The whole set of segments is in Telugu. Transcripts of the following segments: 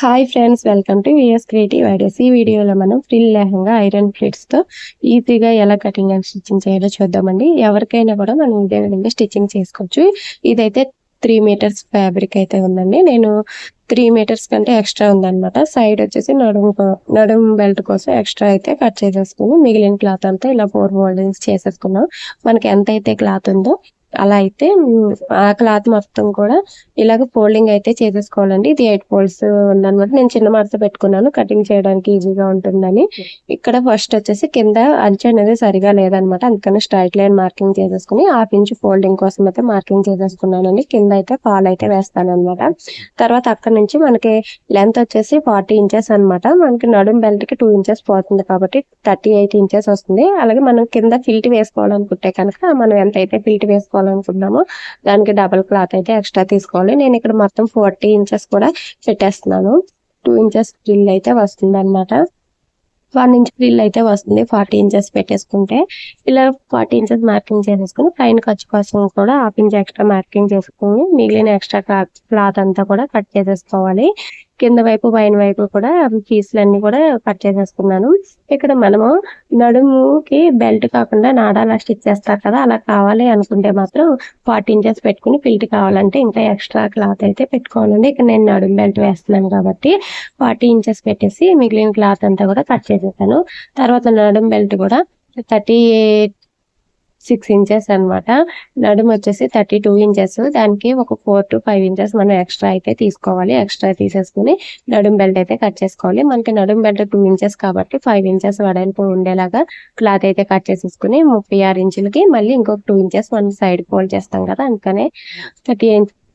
Hi friends welcome to VS creative ideas ఈ వీడియోలో మనం ఫ్రిల్ లెహంగా ఐరన్ ప్లేట్స్తో ఈజీగా ఎలా కటింగ్ అండ్ స్టిచ్చింగ్ చేయాలో చూద్దామండి. ఎవరికైనా కూడా మనం ఇదే విధంగా స్టిచ్చింగ్ చేసుకోవచ్చు. ఇదైతే త్రీ మీటర్స్ ఫ్యాబ్రిక్ అయితే ఉందండి. నేను త్రీ మీటర్స్ కంటే ఎక్స్ట్రా ఉందన్నమాట. సైడ్ వచ్చేసి నడుము నడుము బెల్ట్ కోసం ఎక్స్ట్రా అయితే కట్ చేసేసుకుని మిగిలిన క్లాత్ అంతా ఇలా ఫోర్ ఫోల్డింగ్స్ చేసేసుకున్నాం. మనకి ఎంత అయితే క్లాత్ ఉందో అలా అయితే ఆ క్లాత్ మొత్తం కూడా ఇలాగ ఫోల్డింగ్ అయితే చేసేసుకోవాలండి. ఇది ఎయిట్ ఫోల్డ్స్ ఉందనమాట నేను చిన్న మడత పెట్టుకున్నాను. కటింగ్ చేయడానికి ఈజీగా ఉంటుందని. ఇక్కడ ఫస్ట్ వచ్చేసి కింద అంచు అనేది సరిగా లేదనమాట అందుకని స్ట్రైట్ లైన్ మార్కింగ్ చేసేసుకుని హాఫ్ ఇంచ్ ఫోల్డింగ్ కోసం అయితే మార్కింగ్ చేసేసుకున్నానండి. కింద అయితే ఫాల్ అయితే వేస్తాను అనమాట తర్వాత అక్కడ నుంచి మనకి లెంత్ వచ్చేసి ఫార్టీ ఇంచెస్ అన్నమాట. మనకి నడుం బెల్ట్కి టూ ఇంచెస్ పోతుంది కాబట్టి థర్టీ ఎయిట్ ఇంచెస్ వస్తుంది. అలాగే మనం కింద ఫిల్ట్ వేసుకోవాలనుకుంటే కనుక మనం ఎంత అయితే ఫిల్ట్ వేసుకోవాలి వేసుకోవాలనుకున్నామో దానికి డబల్ క్లాత్ అయితే ఎక్స్ట్రా తీసుకోవాలి. నేను ఇక్కడ మొత్తం ఫార్టీ ఇంచెస్ కూడా పెట్టేస్తున్నాను. టూ ఇంచెస్ ఫ్రిల్ అయితే వస్తుంది అనమాట వన్ ఇంచ్ ఫ్రిల్ అయితే వస్తుంది. ఫార్టీ ఇంచెస్ పెట్టేసుకుంటే. ఇలా ఫార్టీ ఇంచెస్ మార్కింగ్ చేసేసుకుని పైన ఖర్చు కోసం కూడా హాఫ్ ఇంచ్ ఎక్స్ట్రా మార్కింగ్ చేసుకుని మిగిలిన ఎక్స్ట్రా క్లాత్ అంతా కూడా కట్ చేసేసుకోవాలి. కింద వైపు పైన వైపు కూడా పీసులు అన్ని కూడా కట్ చేసేసుకున్నాను. ఇక్కడ మనము నడుముకి బెల్ట్ కాకుండా నాడాలా స్టిచ్ చేస్తారు కదా అలా కావాలి అనుకుంటే మాత్రం ఫార్టీ ఇంచెస్ పెట్టుకుని ఫిల్ట్ కావాలంటే ఇంకా ఎక్స్ట్రా క్లాత్ అయితే పెట్టుకోవాలండి. ఇక్కడ నేను నడుము బెల్ట్ వేస్తున్నాను కాబట్టి ఫార్టీ ఇంచెస్ పెట్టేసి మిగిలిన క్లాత్ అంతా కూడా కట్ చేసేసాను. తర్వాత నడుము బెల్ట్ కూడా థర్టీ ఎయిట్ సిక్స్ ఇంచెస్ అన్నమాట. నడుము వచ్చేసి థర్టీ టూ ఇంచెస్. దానికి ఒక ఫోర్ టు ఫైవ్ ఇంచెస్ మనం ఎక్స్ట్రా అయితే తీసుకోవాలి. ఎక్స్ట్రా తీసేసుకుని నడుము బెల్ట్ అయితే కట్ చేసుకోవాలి. మనకి నడుము బెల్ట్ టూ ఇంచెస్ కాబట్టి ఫైవ్ ఇంచెస్ వెడల్పు ఉండేలాగా క్లాత్ అయితే కట్ చేసేసుకుని ముప్పై ఆరు ఇంచులకి మళ్ళీ ఇంకొక టూ ఇంచెస్ మనం సైడ్ ఫోల్డ్ చేస్తాం కదా అందుకనే థర్టీ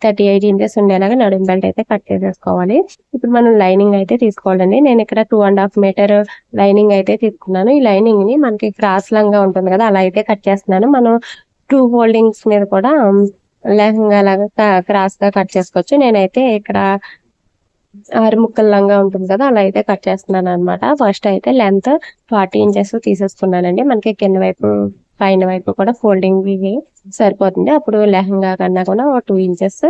థర్టీ ఎయిట్ ఇంచెస్ ఉండేలాగా నడుము బెల్ట్ అయితే కట్ చేసేసుకోవాలి. ఇప్పుడు మనం లైనింగ్ అయితే తీసుకోవాలండి. నేను ఇక్కడ two and half metre lining అయితే తీసుకున్నాను. ఈ లైనింగ్ని మనకి క్రాస్ లాగా ఉంటుంది కదా అలా అయితే కట్ చేస్తున్నాను. మనం టూ హోల్డింగ్స్ మీద కూడా లెహంగా లాగా క్రాస్గా కట్ చేసుకోవచ్చు. నేనైతే ఇక్కడ ఆరు ముక్కల లంగా ఉంటుంది కదా అలా అయితే కట్ చేస్తున్నాను అనమాట ఫస్ట్ అయితే లెంత్ ఫార్టీ ఇంచెస్ తీసేసుకున్నానండి. మనకి కింద వైపు పైన వైపు కూడా ఫోల్డింగ్ ఇవి సరిపోతుంది. అప్పుడు లెహంగా కన్నా కూడా ఒక టూ ఇంచెస్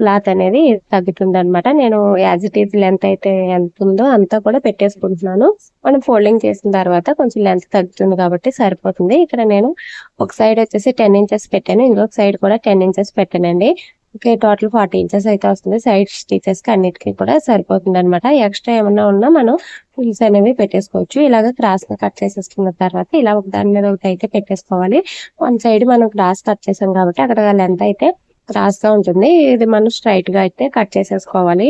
క్లాత్ అనేది తగ్గుతుంది అనమాట నేను యాజ్ ఇట్ ఈజ్ లెంత్ అయితే ఎంత ఉందో అంతా కూడా పెట్టేసుకుంటున్నాను. మనం ఫోల్డింగ్ చేసిన తర్వాత కొంచెం లెంత్ తగ్గుతుంది కాబట్టి సరిపోతుంది. ఇక్కడ నేను ఒక సైడ్ వచ్చేసి టెన్ ఇంచెస్ పెట్టాను. ఇంకొక సైడ్ కూడా టెన్ ఇంచెస్ పెట్టానండి. ఓకే టోటల్ ఫార్టీ ఇంచెస్ అయితే వస్తుంది. సైడ్ స్టిచెస్కి అన్నిటికీ కూడా సరిపోతుంది అనమాట ఎక్స్ట్రా ఏమన్నా ఉన్నా మనం ఫుల్స్ అనేవి పెట్టేసుకోవచ్చు. ఇలాగ క్రాస్ కట్ చేసేసుకున్న తర్వాత ఇలా ఒక దాని మీద ఒకటి అయితే పెట్టేసుకోవాలి. వన్ సైడ్ మనం క్రాస్ కట్ చేసాం కాబట్టి అక్కడ లెంత్ అయితే క్రాస్గా ఉంటుంది. ఇది మనం స్ట్రైట్గా అయితే కట్ చేసేసుకోవాలి.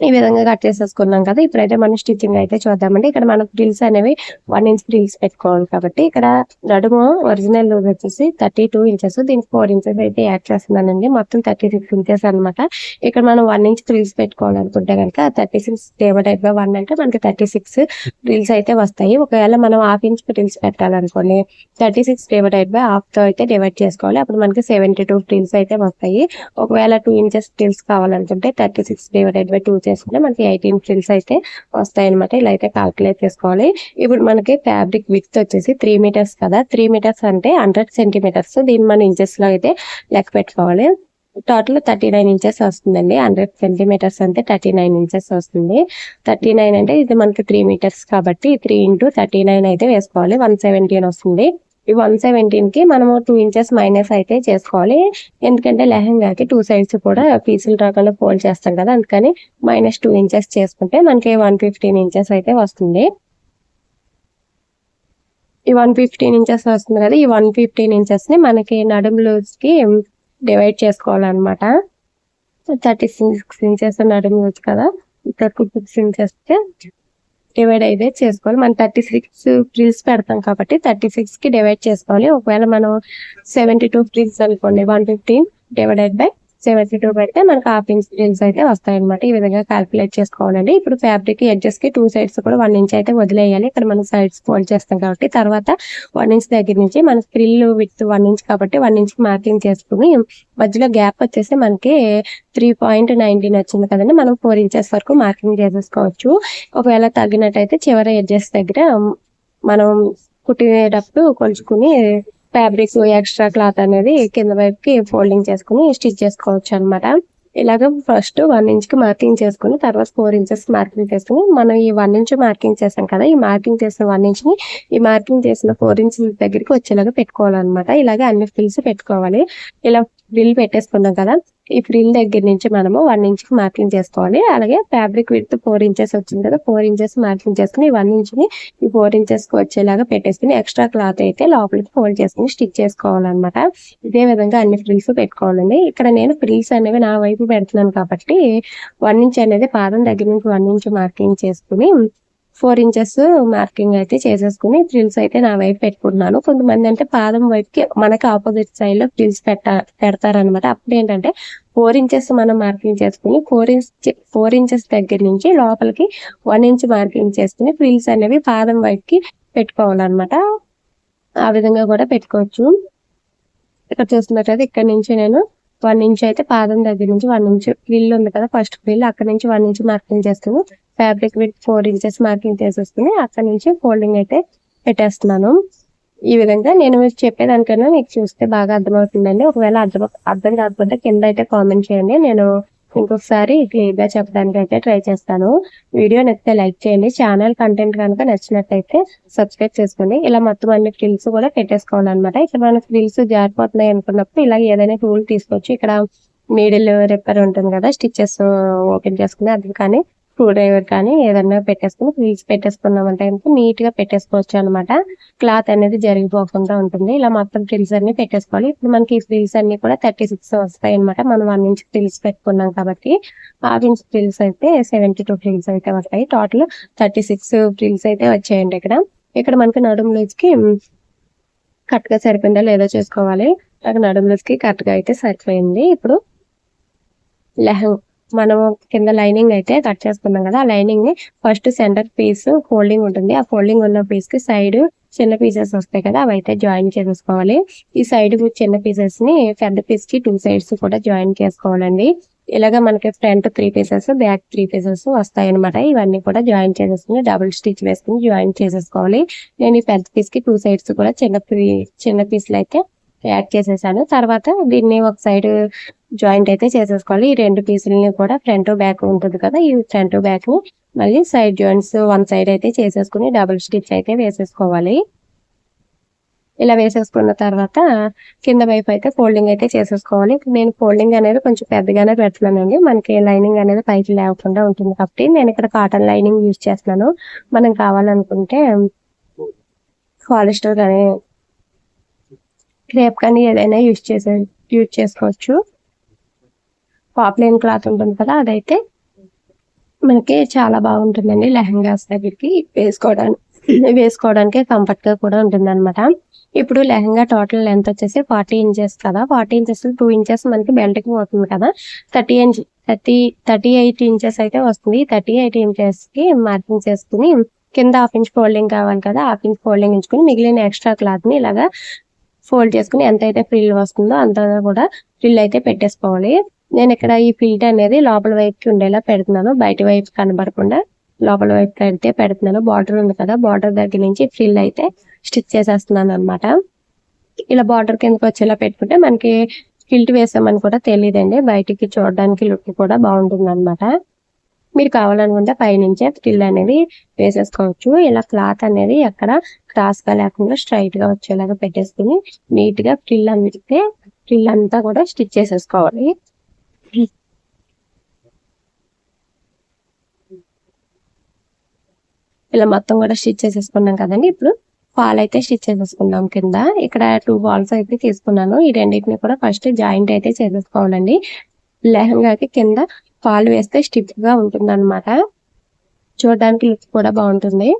ఈ విధంగా కట్ చేసేసుకున్నాం కదా. ఇప్పుడైతే మనం స్టిచ్చింగ్ అయితే చూద్దామండి. ఇక్కడ మనకు ఫ్రిల్స్ అనేవి వన్ ఇంచ్ ఫ్రిల్స్ పెట్టుకోవాలి కాబట్టి ఇక్కడ నడుము ఒరిజినల్ వచ్చేసి థర్టీ టూ ఇంచెస్. దీనికి ఫోర్ ఇంచెస్ అయితే యాడ్ చేస్తున్నానండి. మొత్తం థర్టీ సిక్స్ ఇంచెస్ అనమాట ఇక్కడ మనం వన్ ఇంచ్ ఫ్రిల్స్ పెట్టుకోవాలనుకుంటే కనుక thirty six divided by one అంటే మనకి థర్టీ సిక్స్ ఫ్రిల్స్ అయితే వస్తాయి. ఒకవేళ మనం హాఫ్ ఇంచ్ ఫ్రిల్స్ పెట్టాలనుకోండి థర్టీ సిక్స్ డివైడెడ్ బై హాఫ్తో అయితే డివైడ్ చేసుకోవాలి. అప్పుడు మనకి సెవెంటీ టూ ఫ్రిల్స్ అయితే వస్తాయి. ఒకవేళ టూ ఇంచెస్ ఫ్రిల్స్ కావాలనుకుంటే thirty six divided by two చేసుకుంటే మనకి ఎయిటీన్ ఫ్రిల్స్ అయితే వస్తాయి అనమాట ఇలా అయితే కాల్కులేట్ చేసుకోవాలి. ఇప్పుడు మనకి ఫ్యాబ్రిక్ విత్ వచ్చేసి త్రీ మీటర్స్ కదా. త్రీ మీటర్స్ అంటే హండ్రెడ్ సెంటీమీటర్స్ దీన్ని మనం ఇంచెస్లో అయితే లెక్క పెట్టుకోవాలి. టోటల్ థర్టీ నైన్ ఇంచెస్ వస్తుందండి. హండ్రెడ్ సెంటీమీటర్స్ అంటే థర్టీ నైన్ ఇంచెస్ వస్తుంది. థర్టీ నైన్ అంటే ఇది మనకి త్రీ మీటర్స్ కాబట్టి త్రీ ఇంటూ థర్టీ నైన్ అయితే వేసుకోవాలి. వన్ సెవెంటీన్ వస్తుంది. వన్ సెవెంటీన్కి మనము టూ ఇంచెస్ మైనస్ అయితే చేసుకోవాలి. ఎందుకంటే లెహంగాకి టూ సైడ్స్ కూడా పీసులు రాకుండా ఫోల్డ్ చేస్తాం కదా అందుకని మైనస్ టూ ఇంచెస్ చేసుకుంటే మనకి వన్ ఫిఫ్టీన్ ఇంచెస్ అయితే వస్తుంది. ఈ వన్ ఫిఫ్టీన్ ఇంచెస్ వస్తుంది కదా ఈ వన్ ఫిఫ్టీన్ ఇంచెస్ని మనకి నడుము లూజ్కి డివైడ్ చేసుకోవాలన్నమాట. థర్టీ సిక్స్ ఇంచెస్ నడుము లూజ్ కదా థర్టీ సిక్స్ ఇంచెస్ డివైడ్ అయితే చేసుకోవాలి. మనం థర్టీ సిక్స్ ఫ్రిల్స్ పెడతాం కాబట్టి థర్టీ సిక్స్కి డివైడ్ చేసుకోవాలి. ఒకవేళ మనం సెవెంటీ టూ ఫ్రిల్స్ అనుకోండి one fifteen divided by seventy two పెడితే మనకి హాఫ్ ఇంచ్ ఫ్రిల్స్ అయితే వస్తాయి అనమాట ఈ విధంగా క్యాల్కులేట్ చేసుకోవాలండి. ఇప్పుడు ఫ్యాబ్రిక్ ఎడ్జెస్కి టూ సైడ్స్ కూడా వన్ ఇంచ్ అయితే వదిలేయాలి. ఇక్కడ మనం సైడ్స్ ఫోల్డ్ చేస్తాం కాబట్టి తర్వాత వన్ ఇంచ్ దగ్గర నుంచి మన స్క్రిల్ విత్ వన్ ఇంచ్ కాబట్టి వన్ ఇంచ్ మార్కింగ్ చేసుకుని మధ్యలో గ్యాప్ వచ్చేసి మనకి త్రీ పాయింట్ నైన్టీన్ వచ్చింది కదండి. మనం ఫోర్ ఇంచెస్ వరకు మార్కింగ్ చేసేసుకోవచ్చు. ఒకవేళ తగ్గినట్టయితే చివరి ఎడ్జెస్ దగ్గర మనం కుట్టినప్పుడు కొలుచుకుని ఫ్యాబ్రిక్ ఎక్స్ట్రా క్లాత్ అనేది కింద వైపుకి ఫోల్డింగ్ చేసుకుని స్టిచ్ చేసుకోవచ్చు అన్నమాట. ఇలాగ ఫస్ట్ వన్ ఇంచ్కి మార్కింగ్ చేసుకుని తర్వాత ఫోర్ ఇంచెస్ మార్కింగ్ చేసుకుని మనం ఈ వన్ ఇంచ్ మార్కింగ్ చేసాం కదా ఈ మార్కింగ్ చేసిన వన్ ఇంచ్ని ఈ మార్కింగ్ చేసిన ఫోర్ ఇంచ్ దగ్గరికి వచ్చేలాగా పెట్టుకోవాలన్నమాట. ఇలాగే అన్ని ఫిల్స్ పెట్టుకోవాలి. ఇలా బిల్ పెట్టేసుకున్నాం కదా ఈ ఫ్రిల్ దగ్గర నుంచి మనము వన్ ఇంచ్కి మార్కింగ్ చేసుకోవాలి. అలాగే ఫ్యాబ్రిక్ విత్ ఫోర్ ఇంచెస్ వచ్చింది కదా ఫోర్ ఇంచెస్ మార్కింగ్ చేసుకుని వన్ ఇంచ్ని ఈ ఫోర్ ఇంచెస్కి వచ్చేలాగా పెట్టేసుకుని ఎక్స్ట్రా క్లాత్ అయితే లోపలికి ఫోల్డ్ చేసుకుని స్టిచ్ చేసుకోవాలన్నమాట. ఇదే విధంగా అన్ని ఫ్రిల్స్ పెట్టుకోవాలండి. ఇక్కడ నేను ఫ్రిల్స్ అనేవి నా వైపు పెడుతున్నాను కాబట్టి వన్ ఇంచ్ అనేది పాదం దగ్గర నుంచి వన్ ఇంచ్ మార్కింగ్ చేసుకుని ఫోర్ ఇంచెస్ మార్కింగ్ అయితే చేసేసుకుని ఫ్రిల్స్ అయితే నా వైపు పెట్టుకుంటున్నాను. కొంతమంది అంటే పాదం వైపుకి మనకి ఆపోజిట్ సైడ్లో ఫ్రిల్స్ పెట్ట పెడతారనమాట అప్పుడు ఏంటంటే ఫోర్ ఇంచెస్ మనం మార్కింగ్ చేసుకుని ఫోర్ ఇంచ్ ఫోర్ ఇంచెస్ దగ్గర నుంచి లోపలికి వన్ ఇంచ్ మార్కింగ్ చేసుకుని ఫ్రిల్స్ అనేవి పాదం వైపుకి పెట్టుకోవాలన్నమాట. ఆ విధంగా కూడా పెట్టుకోవచ్చు. ఇక్కడ చూస్తున్నట్లయితే ఇక్కడ నుంచి నేను వన్ ఇంచ్ అయితే పాదం దగ్గర నుంచి వన్ ఇంచ్ ఫ్రిల్ ఉంది కదా ఫస్ట్ ఫ్రిల్ అక్కడ నుంచి వన్ ఇంచ్ మార్కింగ్ చేస్తాను fabric width four inches marking చేసేస్తుంది అక్కడ నుంచి ఫోల్డింగ్ అయితే పెట్టేస్తున్నాను. ఈ విధంగా నేను మీరు చెప్పేదానికన్నా మీకు చూస్తే బాగా అర్థమవుతుందండి. ఒకవేళ అర్థం అర్థం కాకపోతే కింద అయితే కామెంట్ చేయండి. నేను ఇంకొకసారి క్లియర్గా చెప్పడానికి అయితే ట్రై చేస్తాను. వీడియో నచ్చితే లైక్ చేయండి. ఛానల్ కంటెంట్ కనుక నచ్చినట్టయితే సబ్స్క్రైబ్ చేసుకోండి. ఇలా మొత్తం అన్ని ఫ్రిల్స్ కూడా పెట్టేసుకోవాలన్నమాట. ఇక్కడ మన ఫ్రిల్స్ జారిపోతున్నాయి అనుకున్నప్పుడు ఇలా ఏదైనా టూల్ తీసుకోవచ్చు. ఇక్కడ నీడిల్ రిపేర్ ఉంటుంది కదా స్టిచెస్ ఓపెన్ చేసుకుని అది కానీ స్క్రూ డ్రైవర్ కానీ ఏదన్నా పెట్టేసుకుని ఫ్రిల్స్ పెట్టేసుకున్నామంటే కనుక నీట్గా పెట్టేసుకోవచ్చు అనమాట క్లాత్ అనేది జరిగిపోకుండా ఉంటుంది. ఇలా మొత్తం ఫ్రిల్స్ అన్ని పెట్టేసుకోవాలి. ఇప్పుడు మనకి ఈ ఫ్రిల్స్ అన్ని కూడా థర్టీ సిక్స్ వస్తాయి అనమాట మనం వన్ ఇంచ్ ఫ్రిల్స్ పెట్టుకున్నాం కాబట్టి హాఫ్ ఇంచ్ ఫ్రిల్స్ అయితే సెవెంటీ టూ ఫ్రిల్స్ అయితే వస్తాయి. టోటల్ థర్టీ సిక్స్ ఫ్రిల్స్ అయితే వచ్చాయండి ఇక్కడ. ఇక్కడ మనకి నడుములోకి కరెక్ట్గా సరిపోయిందా లేదో చేసుకోవాలి. నాకు నడుములోకి కరెక్ట్గా అయితే సరిపోయింది. ఇప్పుడు లెహంగ్ మనం కింద లైనింగ్ అయితే కట్ చేసుకున్నాం కదా ఆ లైనింగ్ని ఫస్ట్ సెంటర్ పీస్ ఫోల్డింగ్ ఉంటుంది. ఆ ఫోల్డింగ్ ఉన్న పీస్కి సైడ్ చిన్న పీసెస్ వస్తాయి కదా అవి అయితే జాయిన్ చేసుకోవాలి. ఈ సైడ్ చిన్న పీసెస్ని పెద్ద పీస్కి టూ సైడ్స్ కూడా జాయిన్ చేసుకోవాలండి. ఇలాగా మనకి front three pieces back three pieces వస్తాయి అనమాట ఇవన్నీ కూడా జాయిన్ చేసేసుకుని డబుల్ స్టిచ్ వేసుకుని జాయిన్ చేసేసుకోవాలి. నేను ఈ పెద్ద పీస్కి టూ సైడ్స్ కూడా చిన్న పీ- చిన్న పీసులు అయితే యాడ్ చేసేసాను. తర్వాత దీన్ని ఒక సైడ్ జాయింట్ అయితే చేసేసుకోవాలి. ఈ రెండు పీసులని కూడా ఫ్రంట్ బ్యాక్ ఉంటుంది కదా ఈ ఫ్రంట్ బ్యాక్ని మళ్ళీ సైడ్ జాయింట్స్ వన్ సైడ్ అయితే చేసేసుకుని డబుల్ స్టిచ్ అయితే వేసేసుకోవాలి. ఇలా వేసేసుకున్న తర్వాత కింద వైపు అయితే ఫోల్డింగ్ అయితే చేసేసుకోవాలి. నేను ఫోల్డింగ్ అనేది కొంచెం పెద్దగానే పెడుతున్నానండి. మనకి లైనింగ్ అనేది పైకి లేకుండా ఉంటుంది కాబట్టి నేను ఇక్కడ కాటన్ లైనింగ్ యూజ్ చేస్తున్నాను. మనం కావాలనుకుంటే పాలిస్టర్ కానీ క్రేప్ కానీ ఏదైనా యూజ్ చేసే యూజ్ చేసుకోవచ్చు. పాప్లైన్ క్లాత్ ఉంటుంది కదా అదైతే మనకి చాలా బాగుంటుందండి లెహంగాస్ దగ్గరికి వేసుకోవడానికి వేసుకోవడానికి కంఫర్ట్గా కూడా ఉంటుంది అనమాట ఇప్పుడు లెహంగా టోటల్ లెంత్ వచ్చేసి ఫార్టీ ఇంచెస్ కదా ఫార్టీ ఇంచెస్ టూ ఇంచెస్ మనకి బెల్ట్కి పోతుంది కదా. Thirty inch thirty thirty eight inches అయితే వస్తుంది. థర్టీ ఎయిట్ ఇంచెస్కి మార్కింగ్ చేసుకుని కింద హాఫ్ ఇంచ్ ఫోల్డింగ్ కావాలి కదా హాఫ్ ఇంచ్ ఫోల్డింగ్ ఉంచుకుని మిగిలిన ఎక్స్ట్రా క్లాత్ని ఇలాగా ఫోల్డ్ చేసుకుని ఎంత అయితే ఫ్రిల్ వస్తుందో అంత కూడా ఫ్రిల్ అయితే పెట్టేసుకోవాలి. నేను ఇక్కడ ఈ ఫీల్డ్ అనేది లోపల వైపుకి ఉండేలా పెడుతున్నాను. బయట వైపు కనబడకుండా లోపల వైపు పెడితే పెడుతున్నాను. బార్డర్ ఉంది కదా బార్డర్ దగ్గర నుంచి ఫ్రిల్ అయితే స్టిచ్ చేసేస్తున్నాను అన్నమాట. ఇలా బార్డర్ కిందకి వచ్చేలా పెట్టుకుంటే మనకి ఫిల్ట్ వేసామని కూడా తెలియదండి బయటికి చూడడానికి లుక్ కూడా బాగుంటుంది అనమాట మీరు కావాలనుకుంటే పైనుంచే ఫ్రిల్ అనేది వేసేసుకోవచ్చు. ఇలా క్లాత్ అనేది ఎక్కడ క్రాస్గా లేకుండా స్ట్రైట్గా వచ్చేలాగా పెట్టేసుకుని నీట్గా ఫ్రిల్ అందితే ఫ్రిల్ అంతా కూడా స్టిచ్ చేసేసుకోవాలి. ఇలా మొత్తం కూడా స్టిచ్ చేసేసుకున్నాం కదండి. ఇప్పుడు ఫాల్ అయితే స్టిచ్ చేసేసుకున్నాం కింద. ఇక్కడ టూ ఫాల్స్ అయితే తీసుకున్నాను. ఈ రెండింటిని కూడా ఫస్ట్ జాయింట్ అయితే చేసేసుకోవాలండి. లెహంగాకి కింద ఫాల్ వేస్తే స్టిచ్గా ఉంటుంది అనమాట చూడడానికి లుక్ కూడా బాగుంటుంది.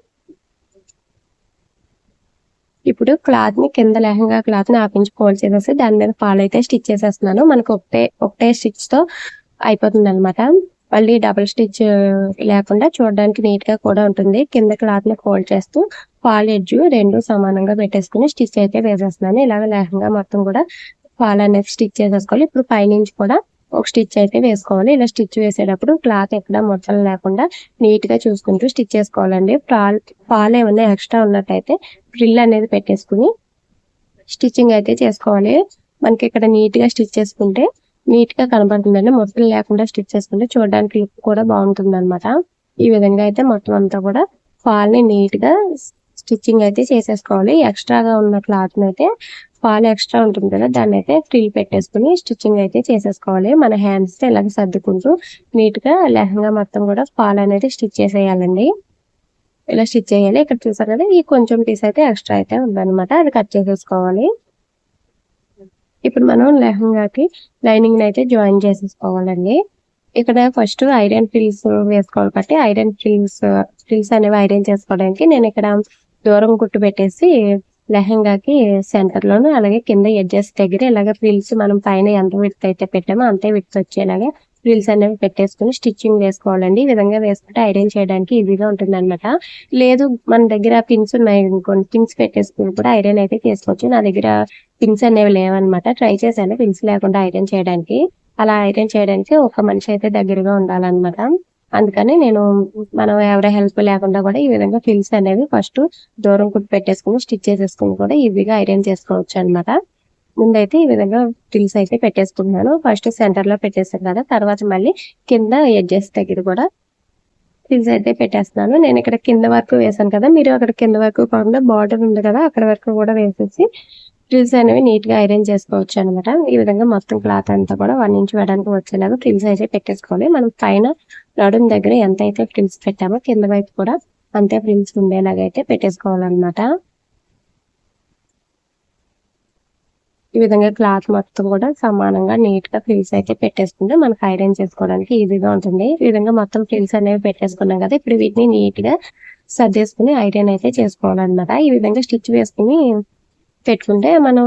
ఇప్పుడు క్లాత్ని కింద లెహంగా క్లాత్ని ఆపించి ఫోల్డ్ చేసేసి దాని మీద ఫాల్ అయితే స్టిచ్ చేసేస్తున్నాను. మనకు ఒకటే ఒకటే స్టిచ్తో అయిపోతుంది అనమాట మళ్ళీ డబుల్ స్టిచ్ లేకుండా చూడడానికి నీట్గా కూడా ఉంటుంది. కింద క్లాత్ని ఫోల్డ్ చేస్తూ ఫాల్ ఎడ్జ్ రెండు సమానంగా పెట్టేసుకుని స్టిచ్ అయితే వేసేస్తున్నాను. ఇలాగ లేహంగా మొత్తం కూడా ఫాల్ అనేది స్టిచ్ చేసేసుకోవాలి. ఇప్పుడు పైనుంచి కూడా ఒక స్టిచ్ అయితే వేసుకోవాలి. ఇలా స్టిచ్ వేసేటప్పుడు క్లాత్ ఎక్కడ ముడతలు లేకుండా నీట్గా చూసుకుంటూ స్టిచ్ చేసుకోవాలండి. ఫాల్ ఫాల్ ఏమన్నా ఎక్స్ట్రా ఉన్నట్టయితే ఫ్రిల్ అనేది పెట్టేసుకుని స్టిచ్చింగ్ అయితే చేసుకోవాలి. మనకి ఇక్కడ నీట్గా స్టిచ్ చేసుకుంటే నీట్గా కనబడుతుందండి. మొత్తం లేకుండా స్టిచ్ చేసుకుంటే చూడడానికి లుక్ కూడా బాగుంటుంది అనమాట ఈ విధంగా అయితే మొత్తం అంతా కూడా ఫాల్ని నీట్గా స్టిచ్చింగ్ అయితే చేసేసుకోవాలి. ఎక్స్ట్రాగా ఉన్న క్లాత్ అయితే ఫాల్ ఎక్స్ట్రా ఉంటుంది కదా దాన్ని అయితే ఫ్రిల్ పెట్టేసుకుని స్టిచ్చింగ్ అయితే చేసేసుకోవాలి. మన హ్యాండ్స్తో ఇలాగ సర్దుకుంటూ నీట్గా లెహంగా మొత్తం కూడా ఫాల్ అనేది స్టిచ్ చేసేయాలండి. ఇలా స్టిచ్ చేయాలి. ఇక్కడ చూసారు కదా ఈ కొంచెం పీస్ అయితే ఎక్స్ట్రా అయితే ఉందన్నమాట. అది కట్ చేసేసుకోవాలి. ఇప్పుడు మనం లెహంగాకి లైనింగ్ అయితే జాయిన్ చేసేసుకోవాలండి. ఇక్కడ ఫస్ట్ ఐరన్ ఫిల్స్ వేసుకోవాలి కాబట్టి ఐరన్ ఫిల్స్ ఫిల్స్ అనేవి ఐరన్ చేసుకోవడానికి నేను ఇక్కడ దూరం కుట్టు పెట్టేసి లెహంగాకి సెంటర్ లోను అలాగే కింద ఎడ్జెస్ దగ్గర ఇలాగ ఫ్రిల్స్ మనం పైన ఎంత విడత అయితే పెట్టామో అంతే విడత వచ్చేలాగా ఫ్రిల్స్ అనేవి పెట్టేసుకుని స్టిచ్చింగ్ వేసుకోవాలండి. ఈ విధంగా వేసుకుంటే ఐరన్ చేయడానికి ఈజీగా ఉంటుంది అనమాట లేదు మన దగ్గర పిన్స్ ఉన్నాయి కొన్ని పిన్స్ పెట్టేసుకుని కూడా ఐరన్ అయితే చేసుకోవచ్చు. నా దగ్గర పిన్స్ అనేవి లేవన్నమాట. ట్రై చేశాను పిన్స్ లేకుండా ఐరన్ చేయడానికి. అలా ఐరన్ చేయడానికి ఒక మనిషి అయితే దగ్గరగా ఉండాలన్నమాట. అందుకని నేను మనం ఎవరి హెల్ప్ లేకుండా కూడా ఈ విధంగా ఫిల్స్ అనేవి ఫస్ట్ దూరం కుట్టి పెట్టేసుకుని స్టిచ్ చేసేసుకుని కూడా ఈజీగా ఐరన్ చేసుకోవచ్చు అనమాట ముందైతే ఈ విధంగా ఫిల్స్ అయితే పెట్టేసుకుంటున్నాను. ఫస్ట్ సెంటర్లో పెట్టేసాను కదా తర్వాత మళ్ళీ కింద ఎడ్జెస్ దగ్గర కూడా ఫిల్స్ అయితే పెట్టేస్తున్నాను. నేను ఇక్కడ కింద వరకు వేసాను కదా మీరు అక్కడ కింద వరకు కాకుండా బార్డర్ ఉంది కదా అక్కడ వరకు కూడా వేసేసి ఫ్రిల్స్ అనేవి నీట్గా ఐరన్ చేసుకోవచ్చు అనమాట ఈ విధంగా మొత్తం క్లాత్ అంతా కూడా వన్ ఇంచ్ వేయడానికి వచ్చేలాగా ఫ్రిల్స్ అయితే పెట్టేసుకోవాలి. మనం పైన నడుం దగ్గర ఎంత అయితే ఫ్రిల్స్ పెట్టామో కింద వైపు కూడా అంతే ఫ్రిల్స్ ఉండేలాగా అయితే పెట్టేసుకోవాలన్నమాట. ఈ విధంగా క్లాత్ మొత్తం కూడా సమానంగా నీట్గా ఫ్రిల్స్ అయితే పెట్టేసుకుంటే మనకు ఐరన్ చేసుకోవడానికి ఈజీగా ఉంటుంది. ఈ విధంగా మొత్తం ఫ్రిల్స్ అనేవి పెట్టేసుకున్నాం కదా ఇప్పుడు వీటిని నీట్గా సర్దేసుకుని ఐరన్ అయితే చేసుకోవాలన్నమాట. ఈ విధంగా స్టిచ్ వేసుకుని పెట్టుకుంటే మనం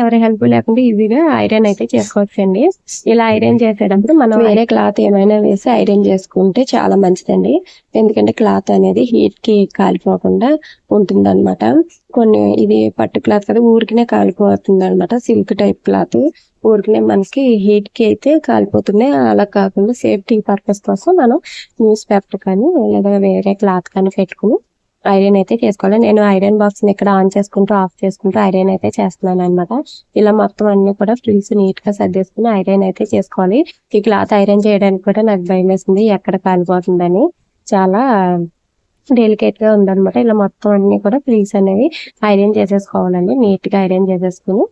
ఎవరి హెల్ప్ లేకుండా ఈజీగా ఐరన్ అయితే చేసుకోవచ్చు అండి ఇలా ఐరన్ చేసేటప్పుడు మనం వేరే క్లాత్ ఏమైనా వేసి ఐరన్ చేసుకుంటే చాలా మంచిదండి. ఎందుకంటే క్లాత్ అనేది హీట్కి కాలిపోకుండా ఉంటుంది అనమాట కొన్ని ఇది పట్టు క్లాత్ కదా ఊరికినే కాలిపోతుంది అనమాట సిల్క్ టైప్ క్లాత్ ఊరికినే మనకి హీట్కి అయితే కాలిపోతున్నాయి. అలా కాకుండా సేఫ్టీ పర్పస్ కోసం మనం న్యూస్ పేపర్ కానీ లేదా వేరే క్లాత్ కానీ పెట్టుకుని ఐరన్ అయితే చేసుకోవాలి. నేను ఐరన్ బాక్స్ని ఇక్కడ ఆన్ చేసుకుంటూ ఆఫ్ చేసుకుంటూ ఐరన్ అయితే చేస్తున్నాను అనమాట ఇలా మొత్తం అన్ని కూడా ఫ్రిల్స్ నీట్గా సర్దేసుకుని ఐరన్ అయితే చేసుకోవాలి. ఈ క్లాత్ ఐరన్ చేయడానికి కూడా నాకు భయం వేసింది ఎక్కడ కాలిపోతుందని. చాలా డెలికేట్గా ఉందన్నమాట. ఇలా మొత్తం అన్ని కూడా ఫ్రిల్స్ అనేవి ఐరన్ చేసేసుకోవాలండి. నీట్గా ఐరన్ చేసేసుకుని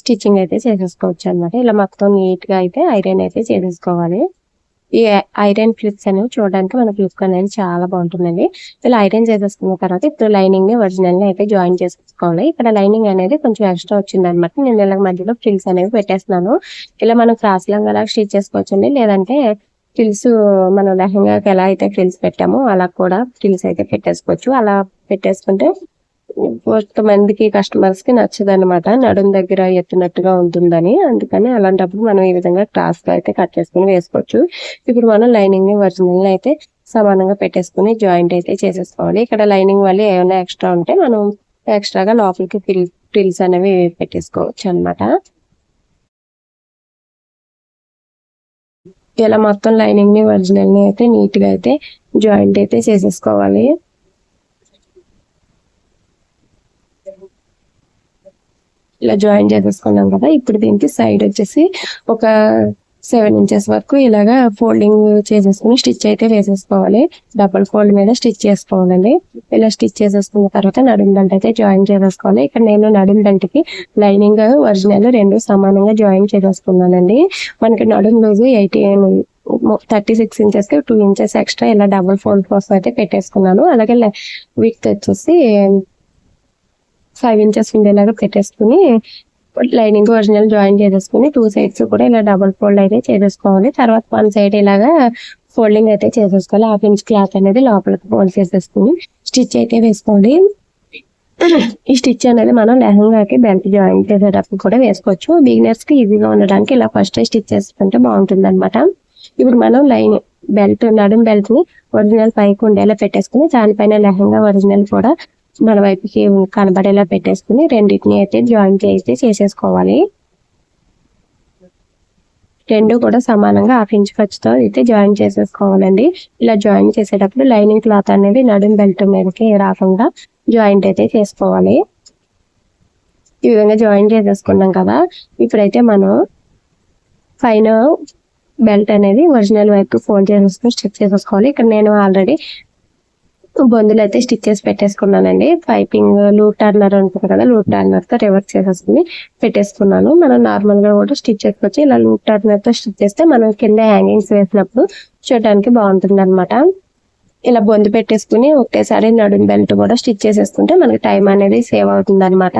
స్టిచ్చింగ్ అయితే చేసేసుకోవచ్చు అనమాట ఇలా మొత్తం నీట్గా అయితే ఐరన్ అయితే చేసేసుకోవాలి. ఈ ఐరన్ ఫ్లిప్స్ అనేవి చూడడానికి మన లుక్ అనేది చాలా బాగుంటుందండి. ఇలా ఐరన్ చేసేసుకున్న తర్వాత ఇప్పుడు లైనింగ్ని ఒరిజినల్ని అయితే జాయిన్ చేసుకోవాలి. ఇక్కడ లైనింగ్ అనేది కొంచెం ఎక్స్ట్రా వచ్చింది అనమాట నేను ఇలా మధ్యలో ఫ్రిల్స్ అనేవి పెట్టేస్తున్నాను. ఇలా మనం క్రాస్ లాగా అలా స్టిచ్ చేసుకోవచ్చండి. లేదంటే ఫ్రిల్స్ మనం లెహంగాకి ఎలా అయితే ఫ్రిల్స్ పెట్టామో అలా కూడా ఫ్రిల్స్ అయితే పెట్టేసుకోవచ్చు. అలా పెట్టేసుకుంటే కొంతమందికి కస్టమర్స్కి నచ్చదు అనమాట నడుం దగ్గర ఎత్తినట్టుగా ఉంటుందని. అందుకని అలాంటప్పుడు మనం ఈ విధంగా క్రాస్గా అయితే కట్ చేసుకుని వేసుకోవచ్చు. ఇప్పుడు మనం లైనింగ్ని ఒరిజినల్ అయితే సమానంగా పెట్టేసుకుని జాయింట్ అయితే చేసేసుకోవాలి. ఇక్కడ లైనింగ్ వల్ల ఏమైనా ఎక్స్ట్రా ఉంటే మనం ఎక్స్ట్రాగా లోపలికి ఫిల్ ఫ్రిల్స్ అనేవి పెట్టేసుకోవచ్చు అనమాట ఇలా మొత్తం లైనింగ్ని ఒరిజినల్ని అయితే నీట్గా అయితే జాయింట్ అయితే చేసేసుకోవాలి. ఇలా జాయిన్ చేసేసుకున్నాం కదా ఇప్పుడు దీనికి సైడ్ వచ్చేసి ఒక సెవెన్ ఇంచెస్ వరకు ఇలాగా ఫోల్డింగ్ చేసేసుకుని స్టిచ్ అయితే వేసేసుకోవాలి. డబుల్ ఫోల్డ్ మీద స్టిచ్ చేసుకోవాలండి. ఇలా స్టిచ్ చేసేసుకున్న తర్వాత నడుం దంట అయితే జాయిన్ చేసేసుకోవాలి. ఇక్కడ నేను నడుం దంటకి లైనింగ్ ఒరిజినల్ రెండు సమానంగా జాయిన్ చేసేసుకున్నానండి. మనకి నడుం రోజు ఎయిటీన్ థర్టీ సిక్స్ ఇంచెస్కి టూ ఇంచెస్ ఎక్స్ట్రా ఇలా డబుల్ ఫోల్డ్ కోసం అయితే పెట్టేసుకున్నాను. అలాగే విత్ వచ్చేసి ఫైవ్ ఇంచెస్ ఉండేలాగా పెట్టేసుకుని లైనింగ్ ఒరిజినల్ జాయిన్ చేసేసుకుని టూ సైడ్స్ కూడా ఇలా డబుల్ ఫోల్డ్ అయితే చేసేసుకోవాలి. తర్వాత వన్ సైడ్ ఇలాగా ఫోల్డింగ్ అయితే చేసేసుకోవాలి. హాఫ్ ఇంచ్ క్లాత్ అనేది లోపలికి ఫోల్డ్ చేసేసుకుని స్టిచ్ అయితే వేసుకోండి ఈ స్టిచ్ అనేది మనం లెహంగాకి బెల్ట్ జాయిన్ చేసేటప్పుడు కూడా వేసుకోవచ్చు. బిగినర్స్కి ఈజీగా ఉండడానికి ఇలా ఫస్ట్ స్టిచ్ చేసుకుంటే బాగుంటుంది అనమాట ఇప్పుడు మనం లైన్ బెల్ట్ నడుం బెల్ట్ని ఒరిజినల్ పైకి ఉండేలా పెట్టేసుకుని దానిపైన లెహంగా ఒరిజినల్ కూడా మన వైపుకి కనబడేలా పెట్టేసుకుని రెండింటిని అయితే జాయిన్ చేస్తే చేసేసుకోవాలి. రెండు కూడా సమానంగా హాఫ్ ఇంచ్ ఖర్చుతో అయితే జాయిన్ చేసేసుకోవాలండి. ఇలా జాయిన్ చేసేటప్పుడు లైనింగ్ క్లాత్ అనేది నడుం బెల్ట్ మీదకి రాకుండా జాయింట్ అయితే చేసుకోవాలి. ఈ విధంగా జాయిన్ చేసేసుకున్నాం కదా. ఇప్పుడైతే మనం పైన బెల్ట్ అనేది ఒరిజినల్ వైపు ఫోల్డ్ చేసేసుకుని స్టిచ్ చేసేసుకోవాలి. ఇక్కడ నేను ఆల్రెడీ బొందులు అయితే స్టిచ్ చేసి పెట్టేసుకున్నానండి. పైపింగ్ లూట్ టర్నర్ ఉంటుంది కదా లూట్ టర్నర్తో రివర్స్ చేసేసుకుని పెట్టేసుకున్నాను. మనం నార్మల్గా కూడా స్టిచ్ చేసుకోవచ్చు. ఇలా లూట్ టర్నర్తో స్టిచ్ చేస్తే మనం కింద హ్యాంగింగ్స్ వేసినప్పుడు చూడడానికి బాగుంటుంది అనమాట ఇలా బొందు పెట్టేసుకుని ఒకటేసారి నడుం బెల్ట్ కూడా స్టిచ్ చేసేసుకుంటే మనకి టైం అనేది సేవ్ అవుతుంది అనమాట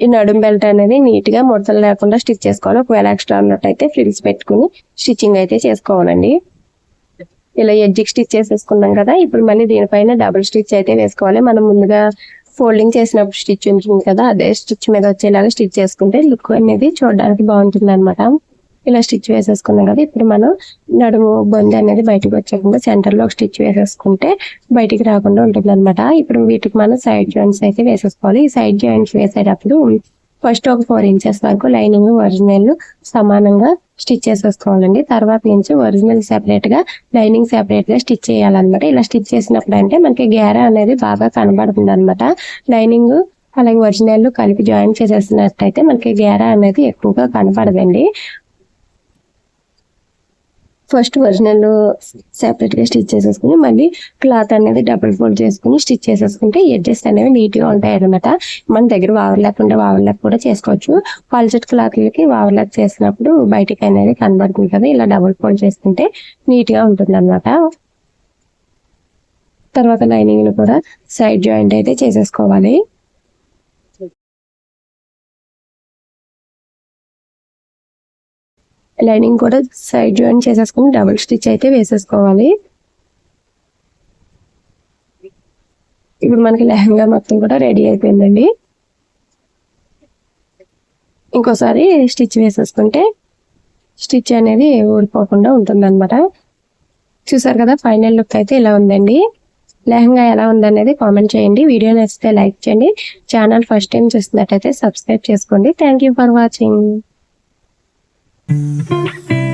ఈ నడుం బెల్ట్ అనేది నీట్గా ముడతలు లేకుండా స్టిచ్ చేసుకోవాలి. ఒకవేళ ఎక్స్ట్రా ఉన్నట్టయితే ఫ్రిల్స్ పెట్టుకుని స్టిచ్చింగ్ అయితే చేసుకోవాలండి. ఇలా ఎడ్జికి స్టిచ్ చేసేసుకున్నాం కదా ఇప్పుడు మళ్ళీ దీనిపైన డబుల్ స్టిచ్ అయితే వేసుకోవాలి. మనం ముందుగా ఫోల్డింగ్ చేసినప్పుడు స్టిచ్ ఉంటుంది కదా అదే స్టిచ్ మీద వచ్చేలాగా స్టిచ్ చేసుకుంటే లుక్ అనేది చూడడానికి బాగుంటుంది అనమాట ఇలా స్టిచ్ వేసేసుకున్నాం కదా ఇప్పుడు మనం నడుము బొంది అనేది బయటకు వచ్చేకుండా సెంటర్లో స్టిచ్ వేసేసుకుంటే బయటికి రాకుండా ఉంటుంది అనమాట ఇప్పుడు వీటికి మనం సైడ్ జాయింట్స్ అయితే వేసేసుకోవాలి. ఈ సైడ్ జాయింట్స్ వేసేటప్పుడు ఫస్ట్ ఒక ఫోర్ ఇంచెస్ వరకు లైనింగ్ ఒరిజినల్ సమానంగా స్టిచ్ చేసేసుకోవాలండి. తర్వాత నుంచి ఒరిజినల్ సెపరేట్గా లైనింగ్ సెపరేట్గా స్టిచ్ చేయాలన్నమాట. ఇలా స్టిచ్ చేసినప్పుడు అంటే మనకి గేర అనేది బాగా కనబడుతుంది అనమాట లైనింగ్ అలాగే ఒరిజినల్ కలిపి జాయిన్ చేసేసినట్టయితే మనకి గేర అనేది ఎక్కువగా కనపడదండి. ఫస్ట్ ఒరిజినల్ సెపరేట్గా స్టిచ్ చేసేసుకుని మళ్ళీ క్లాత్ అనేది డబుల్ ఫోల్డ్ చేసుకుని స్టిచ్ చేసేసుకుంటే ఎడ్జెస్ అనేవి నీట్గా ఉంటాయి అనమాట మన దగ్గర వావర్ లేకుండా వావర్ లెక్ కూడా చేసుకోవచ్చు. పల్చట్ క్లాత్లకి వావర్ లెక్ చేసినప్పుడు బయటికి అనేది కనబడుతుంది కదా ఇలా డబుల్ ఫోల్డ్ చేసుకుంటే నీట్గా ఉంటుంది అనమాట తర్వాత లైనింగ్ కూడా సైడ్ జాయింట్ అయితే చేసేసుకోవాలి. లైనింగ్ కూడా సైడ్ జాయిన్ చేసేసుకుని డబుల్ స్టిచ్ అయితే వేసేసుకోవాలి. ఇప్పుడు మనకి లెహంగా మొత్తం కూడా రెడీ అయిపోయిందండి. ఇంకోసారి స్టిచ్ వేసేసుకుంటే స్టిచ్ అనేది ఊడిపోకుండా ఉంటుందన్నమాట. చూసారు కదా ఫైనల్ లుక్ అయితే ఇలా ఉందండి. లెహంగా ఎలా ఉందనేది కామెంట్ చేయండి. వీడియో నచ్చితే లైక్ చేయండి. ఛానల్ ఫస్ట్ టైం చూస్తున్నట్టయితే సబ్స్క్రైబ్ చేసుకోండి. Thank you for watching. Thank you.